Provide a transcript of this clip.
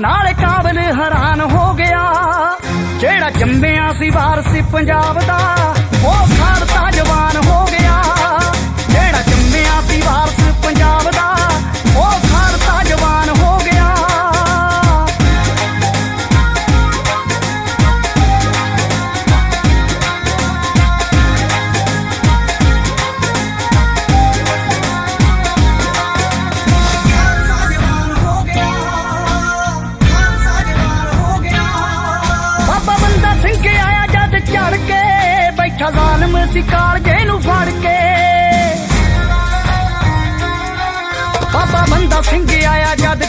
ਨਾਲ ਕਾਬਲ ਹੈਰਾਨ ਹੋ ਗਿਆ। ਜਿਹੜਾ ਜੰਮਿਆ ਸੀ ਵਾਰਸੀ ਪੰਜਾਬ ਦਾ? ਜ਼ਾਲਮ ਸੀ ਕਾਲਜੇ ਨੂੰ ਫੜ ਕੇ। ਬਾਬਾ ਬੰਦਾ ਸਿੰਘ ਆਇਆ ਜਦ